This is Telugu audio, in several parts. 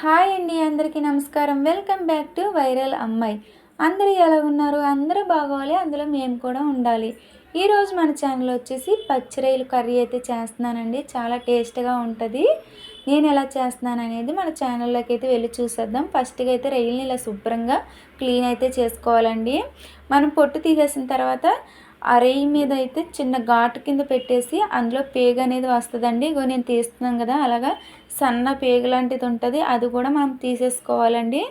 హాయ్ అండి అందరికీ నమస్కారం. వెల్కమ్ బ్యాక్ టు వైరల్ అమ్మాయి. అందరూ ఎలా ఉన్నారు? అందరూ బాగోవాలి అందులో మేము కూడా ఉండాలి. ఈరోజు మన ఛానల్ వచ్చేసి పచ్చిరొయ్యలు కర్రీ అయితే చేస్తున్నానండి. చాలా టేస్ట్గా ఉంటుంది. నేను ఎలా చేస్తున్నాను అనేది మన ఛానల్లోకి అయితే వెళ్ళి చూసేద్దాం. ఫస్ట్గా అయితే రొయ్యల్ని ఇలా శుభ్రంగా క్లీన్ అయితే చేసుకోవాలండి. మనం పొట్టు తీసేసిన తర్వాత ఆ మీద అయితే చిన్న ఘాటు కింద పెట్టేసి అందులో పేగ అనేది వస్తుందండి. ఇగో నేను తీస్తున్నాను కదా అలాగా సన్న పేగు లాంటిది ఉంటుంది అది కూడా మనం తీసేసుకోవాలండి.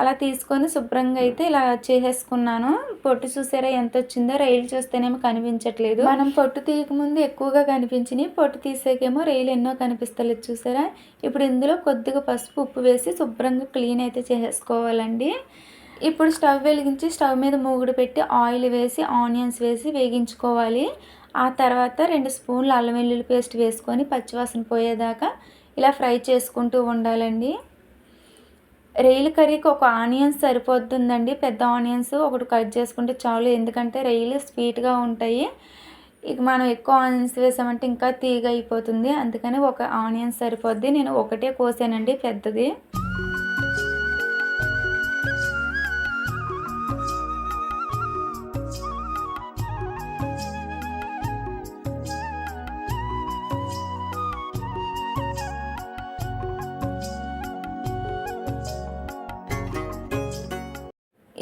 అలా తీసుకొని శుభ్రంగా అయితే ఇలా చేసేసుకున్నాను. పొట్టు చూసారా ఎంత వచ్చిందో? రైలు చూస్తేనేమో కనిపించట్లేదు. మనం పొట్టు తీయకముందు ఎక్కువగా కనిపించినాయి పొట్టు తీసేకేమో రైలు ఎన్నో కనిపిస్తలేదు చూసారా? ఇప్పుడు ఇందులో కొద్దిగా పసుపు ఉప్పు వేసి శుభ్రంగా క్లీన్ అయితే చేసేసుకోవాలండి. ఇప్పుడు స్టవ్ వెలిగించి స్టవ్ మీద మూగుడు పెట్టి ఆయిల్ వేసి ఆనియన్స్ వేసి వేగించుకోవాలి. ఆ తర్వాత రెండు స్పూన్లు అల్లం వెల్లుల్లి పేస్ట్ వేసుకొని పచ్చివాసన పోయేదాకా ఇలా ఫ్రై చేసుకుంటూ ఉండాలండి. రైలు కర్రీకి ఒక ఆనియన్స్ సరిపోతుందండి. పెద్ద ఆనియన్స్ ఒకటి కట్ చేసుకుంటే చాలు ఎందుకంటే రైలు స్వీట్గా ఉంటాయి. ఇక మనం ఎక్కువ ఆనియన్స్ వేసామంటే ఇంకా తీగ అయిపోతుంది. అందుకని ఒక ఆనియన్స్ సరిపోద్ది. నేను ఒకటే కోసానండి పెద్దది.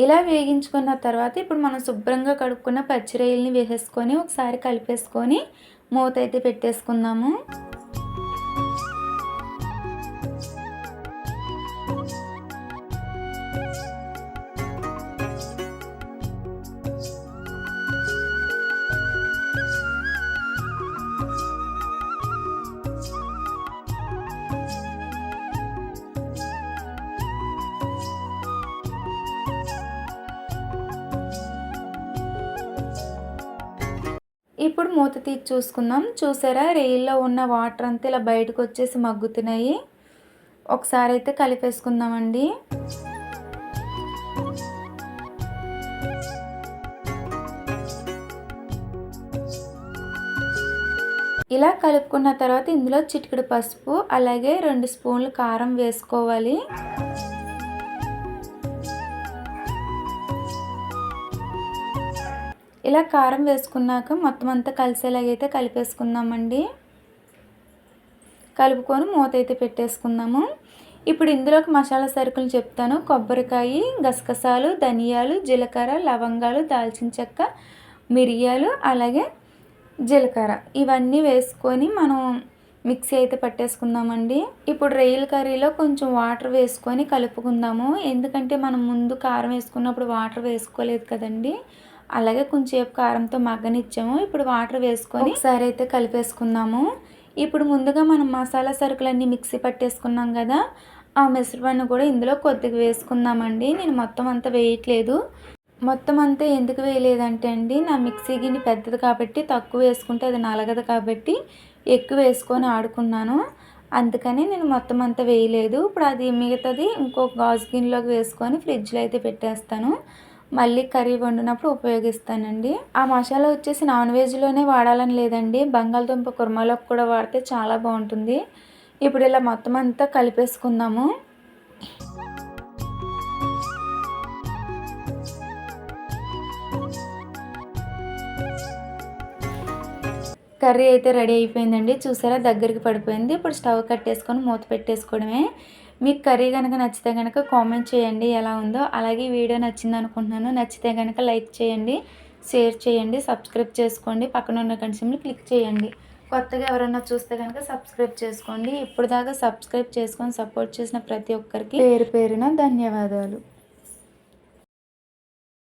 ఇలా వేగించుకున్న తర్వాత ఇప్పుడు మనం శుభ్రంగా కడుక్కున్న పచ్చిరొయ్యల్ని వేసేసుకొని ఒకసారి కలిపేసుకొని మూత అయితే పెట్టేసుకుందాము. ఇప్పుడు మూత తీసి చూసుకుందాం. చూసారా? రెయిల్లో ఉన్న వాటర్ అంతా ఇలా బయటకు వచ్చేసి మగ్గుతున్నాయి. ఒకసారి అయితే కలిపేసుకుందామండి. ఇలా కలుపుకున్న తర్వాత ఇందులో చిటికెడు పసుపు అలాగే రెండు స్పూన్లు కారం వేసుకోవాలి. ఇలా కారం వేసుకున్నాక మొత్తం అంతా కలిసేలాగైతే కలిపేసుకుందామండి. కలుపుకొని మూత అయితే పెట్టేసుకుందాము. ఇప్పుడు ఇందులోకి మసాలా సరుకులు చెప్తాను. కొబ్బరికాయ గసగసాలు ధనియాలు జీలకర్ర లవంగాలు దాల్చిన చెక్క మిరియాలు అలాగే జీలకర్ర. ఇవన్నీ వేసుకొని మనం మిక్సీ అయితే పట్టేసుకుందామండి. ఇప్పుడు రొయ్యల కర్రీలో కొంచెం వాటర్ వేసుకొని కలుపుకుందాము. ఎందుకంటే మనం ముందు కారం వేసుకున్నప్పుడు వాటర్ వేసుకోలేదు కదండి. అలాగే కొంచెంసేపు కారంతో మగ్గనిచ్చాము. ఇప్పుడు వాటర్ వేసుకొని ఒకసారి అయితే కలిపేసుకుందాము. ఇప్పుడు ముందుగా మనం మసాలా సరుకులన్నీ మిక్సీ పట్టేసుకున్నాం కదా ఆ మిశ్రమాన్ని కూడా ఇందులో కొద్దిగా వేసుకుందామండి. నేను మొత్తం అంతా వేయట్లేదు. మొత్తం అంతా ఎందుకు వేయలేదంటే అండి నా మిక్సీ గిన్నె పెద్దది కాబట్టి తక్కువ వేసుకుంటే అది నలగదు కాబట్టి ఎక్కువ వేసుకొని ఆడుకున్నాను. అందుకని నేను మొత్తం అంతా వేయలేదు. ఇప్పుడు అది మిగతాది ఇంకో గాజు గిన్నెలోకి వేసుకొని ఫ్రిడ్జ్లో అయితే పెట్టేస్తాను. మళ్ళీ కర్రీ వండినప్పుడు ఉపయోగిస్తానండి. ఆ మసాలా వచ్చేసి నాన్ వెజ్లోనే వాడాలని లేదండి. బంగాళదుంప కుర్మాలోకి కూడా వాడితే చాలా బాగుంటుంది. ఇప్పుడు ఇలా మొత్తం అంతా కలిపేసుకుందాము. కర్రీ అయితే రెడీ అయిపోయిందండి. చూసారా? దగ్గరికి పడిపోయింది. ఇప్పుడు స్టవ్ కట్టేసుకొని మూత పెట్టేసుకోవడమే. మీకు కర్రీ కనుక నచ్చితే కనుక కామెంట్ చేయండి ఎలా ఉందో. అలాగే వీడియో నచ్చింది అనుకుంటున్నాను నచ్చితే కనుక లైక్ చేయండి షేర్ చేయండి సబ్స్క్రైబ్ చేసుకోండి పక్కన ఉన్న కనిసిమ్ని క్లిక్ చేయండి. కొత్తగా ఎవరైనా చూస్తే కనుక సబ్స్క్రైబ్ చేసుకోండి. ఇప్పుడు దాకా సబ్స్క్రైబ్ చేసుకొని సపోర్ట్ చేసిన ప్రతి ఒక్కరికి పేరు పేరున ధన్యవాదాలు.